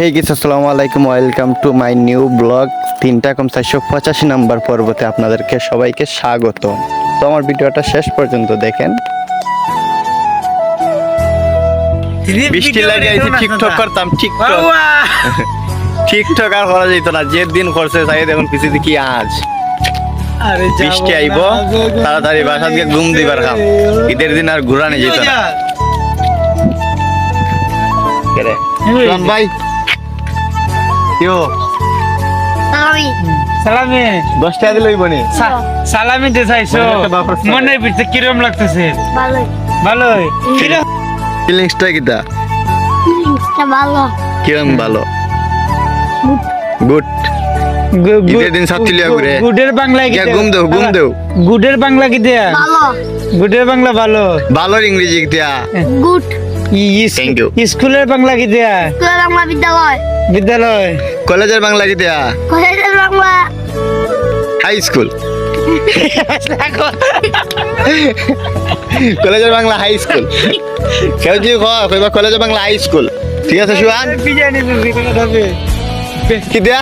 হে guys আসসালামু আলাইকুম welcome to my new blog তিনটা কম চারশো পঁচাশি নাম্বার পর্বতে আপনাদেরকে সবাইকে স্বাগত। তো আমার ভিডিওটা শেষ পর্যন্ত দেখেন। বৃষ্টি লাগে এই যে টিকটক করতাম টিকটক টিকটক আর করা যেত না যে দিন করছে তাই দেখুন কিছু কি আজ। বৃষ্টি আইব তাড়াতাড়ি বাসা দিয়ে ঘুম দিবার খাম। ঈদের দিন আর ঘুরানি যেত না। ভাই কিও সালামি। দশ টাকা দিলে হইব নি সালামি দে চাইছো। মনে। ভিতরে কিরম লাগতেছে। ভালোই। কিরম ফিলিংসটা কিটা ভালো। কিরম ভালো? গুড গু- গু- ঈদের দিন সাতচল্লিয়া ঘুরে। গুডের বাংলা কি গিয়া দেয়া? ঘুম দেও, ঘুম দেও। গুডের বাংলা কি দেয়া ভালো। গুডের বাংলা ভালো। ভালোর ইংরেজি কিটা গুড ইস- স্কুলের বাংলা কি দেয়া স্কুলের বাংলা বিদ্যালয়। বিদ্যালয়? কলেজের বাংলা কিটা কলেজের বাংলা। হাই স্কুল কলেজের বাংলা হাই স্কুল কেউ যদি কয়? কইবা কলেজের বাংলা হাই স্কুল ঠিক আছে সুহান? কি দেয়া?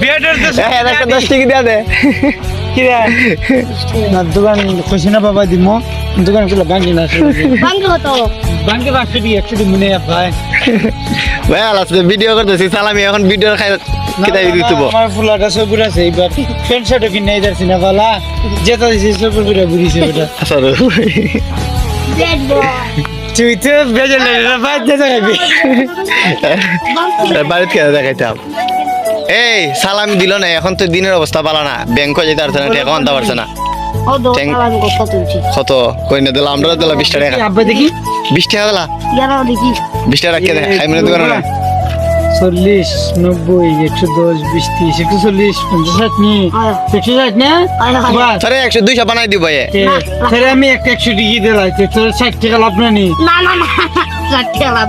বিয়েটার তো হ্যাঁ একটা দশ টাকা দেয়া দে। কি দেয়া? না, দোকান খুশি না বাবা দিমো দোকান খুলে ভাঙ্গি না ভাঙ্গি বাক্স দিয়ে দিন মনে ভাই। ভাই আলাস ভিডিও করতেছি। সালামি এখন ভিডিও খাই কিতাই দিতে আমার ফুলাটা সবুর আছে এইবার প্যান্ট শার্টও কিনে যাচ্ছি না বালা। যেটা দিছি সবুর করে ঘুরিছে ওটা। সরো। তুই তো বেজে লেগে বাদ দিয়ে যাবি বাড়িতে কেন দেখাইতাম। এই সালামি দিল না এখন তো দিনের অবস্থা ভালো না। ব্যাংক যেতে পারছে না টাকা আনতে পারছে না। কত কই না দিলাম আমরা দিলাম বিশ টাকা। আব্বা দেখি। বিশ টাকা দিলা? জানো দেখি। বিশ টাকা রাখিয়ে দে খাই দোকানে চল্লিশ নব্বই একশো দশ বিশ ত্রিশ একশো চল্লিশ পঞ্চাশ ষাট নি? একশো ষাট না? একশো দুইশো বানাই দিব তাহলে আমি একটা একশো টিকি দিলাই। তোর ষাট টাকা লাভ না নি? লাভ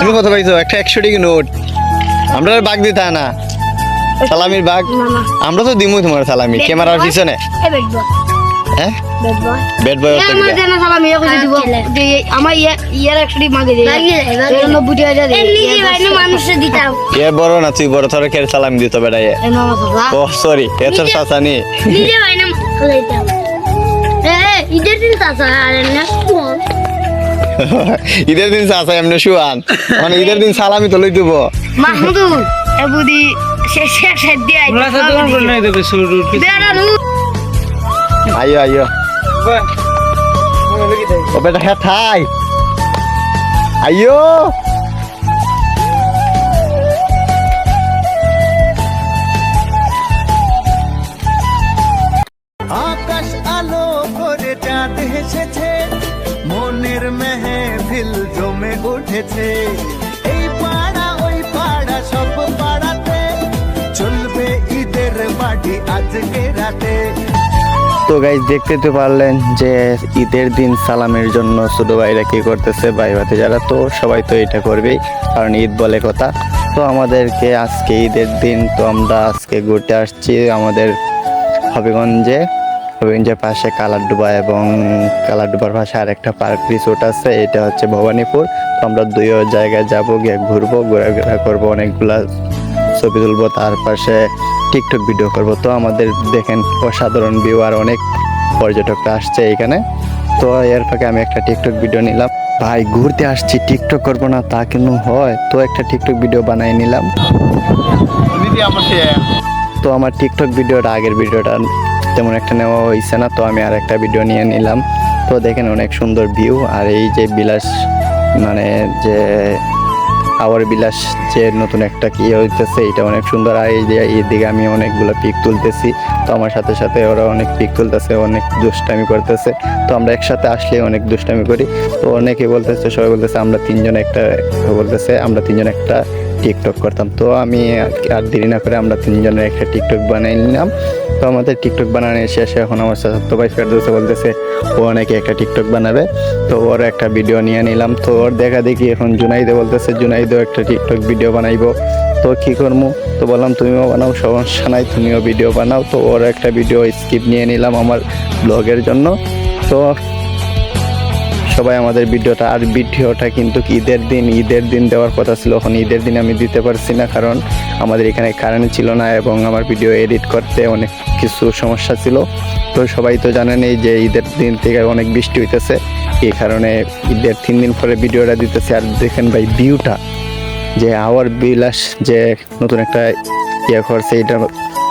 তুমি কত পাইছো? একটা একশো টাকা নোট। আমরা বাগ দিতা না। সালামির বাঘ? আমরা তো দিমু তোমার সালামি ক্যামেরার পিছনে। হ্যাঁ? ব্যাট বয় সালাম ইয়ে করে দিব। যে আমার ইয়ে ইয়ার মাগে এর ভাই মানুষে দিতাম। বড় না তুই বড় তোর কে সালামি দিত বেড়াই এই ও সরি এতর চাচা নি নিজে ভাই না খাইতাম এ ইদের দিন চাচা আরে না ঈদের দিন চাচা এমনি শুয়ান। মানে ঈদের দিন সালামি তো লই দিব মাহমুদুল আইও আইও। ও বেটা হ্যাঁ থাই। আইও। আকাশ আলো করে চাঁদ হেসেছে মনের মেহফিল জমে উঠেছে। এই পাড়া ওই পাড়া সব তো গাইজ দেখতে তো পারলেন যে ঈদের দিন সালামের জন্য ছোট ভাইরা কী করতেছে, ভাই ভাতে যারা তো সবাই তো এটা করবেই, কারণ ঈদ বলে কথা। তো আমাদেরকে আজকে ঈদের দিন তো আমরা আজকে ঘুরতে আসছি আমাদের হবিগঞ্জে। হবিগঞ্জের পাশে কালারডুবা এবং কালারডুবার পাশে আরেকটা পার্ক রিসোর্ট আছে, এটা হচ্ছে ভবানীপুর। তো আমরা দুই জায়গায় যাব, গিয়ে ঘুরবো, ঘোরাঘোরা করব, অনেকগুলা ছবি তুলবো, তার পাশে টিকটক ভিডিও করব। তো আমাদের দেখেন অসাধারণ ভিউ আর অনেক পর্যটকরা আসছে এখানে। তো এর ফাঁকে আমি একটা টিকটক ভিডিও নিলাম। ভাই, ঘুরতে আসছি, টিকটক করব না, তা কেন হয়? তো একটা টিকটক ভিডিও বানাই নিলাম। তো আমার টিকটক ভিডিওটা আগের ভিডিওটা তেমন একটা নেওয়া হয়েছে না, তো আমি আর একটা ভিডিও নিয়ে নিলাম। তো দেখেন অনেক সুন্দর ভিউ আর এই যে বিলাস মানে যে আওয়ার বিলাস যে নতুন একটা কি হইতেছে, এটা অনেক সুন্দর। আর এই যে এইদিকে আমি অনেকগুলো পিক তুলতেছি। তো আমার সাথে সাথে ওরা অনেক পিক তুলতেছে, অনেক দুষ্টামি করতেছে। তো আমরা একসাথে আসলে অনেক দুষ্টামি করি। তো অনেকে বলতেছে, সবাই বলতেছে, আমরা তিনজন একটা বলতেছে, আমরা তিনজন একটা টিকটক করতাম। তো আমি আর দেরি না করে আমরা তিনজনের একটা টিকটক বানাই নিলাম। তো আমাদের টিকটক বানানোর শেষে এখন আমার সাথে ভাই ফেরদৌসে বলতেছে, ও অনেকে একটা টিকটক বানাবে। তো ওর একটা ভিডিও নিয়ে নিলাম। তো ওর দেখা দেখি এখন জুনাইদে বলতেছে জুনাইদেও একটা টিকটক ভিডিও বানাইবো। তো কি করব তো বললাম, তুমিও বানাও, সমস্যা নাই, তুমিও ভিডিও বানাও। তো ওর একটা ভিডিও স্কিপ নিয়ে নিলাম আমার ব্লগের জন্য। তো সবাই আমাদের ভিডিওটা, আর ভিডিওটা কিন্তু ঈদের দিন ঈদের দিন দেওয়ার কথা ছিল, এখন ঈদের দিন আমি দিতে পারছি না, কারণ আমাদের এখানে কারেন্ট ছিল না এবং আমার ভিডিও এডিট করতে অনেক কিছু সমস্যা ছিল। তো সবাই তো জানেন এই যে ঈদের দিন থেকে অনেক বৃষ্টি হইতেছে, এই কারণে ঈদের তিন দিন পরে ভিডিওটা দিতেছে। আর দেখেন ভাই ভিউটা যে আওয়ার বিলাস যে নতুন একটা ইয়ে করছে, এটা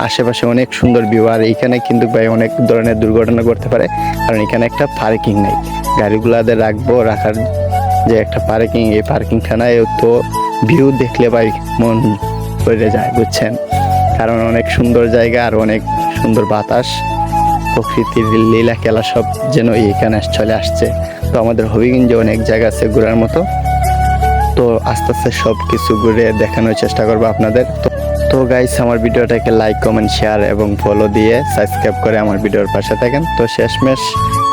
আশেপাশে অনেক সুন্দর ভিউ আর এখানে কিন্তু ভাই অনেক ধরনের দুর্ঘটনা ঘটতে পারে, কারণ এখানে একটা পার্কিং নেই। গাড়িগুলাদের রাখব, রাখার যে একটা পার্কিং এই পার্কিংখানায় তো ভিউ দেখলে ভাই মন পড়ে যায়, বুঝছেন? কারণ অনেক সুন্দর জায়গা আর অনেক সুন্দর বাতাস, প্রকৃতির লীলা খেলা সব যেন এইখানে চলে আসছে। তো আমাদের হবিগঞ্জে অনেক জায়গা আছে ঘোরার মতো। তো আস্তে আস্তে সব কিছু ঘুরে দেখানোর চেষ্টা করব আপনাদের। তো তো গাইস আমার ভিডিওটাকে লাইক কমেন্ট শেয়ার এবং ফলো দিয়ে সাবস্ক্রাইব করে আমার ভিডিওর পাশে থাকেন। তো শেষমেশ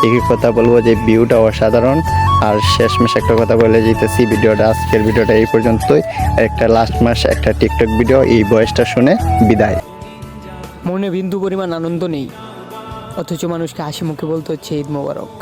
একই কথা বলব যে ভিউটা অসাধারণ। আর শেষমেশ একটা কথা বলে যেতেছি ভিডিওটা, আজকের ভিডিওটা এই পর্যন্তই। একটা লাস্ট মাস একটা টিকটক ভিডিও এই বয়সটা শুনে বিদায়। মনে বিন্দু পরিমাণ আনন্দ নেই। অথচ মানুষকে হাসি মুখে বলতে হচ্ছে ঈদ মোবারক।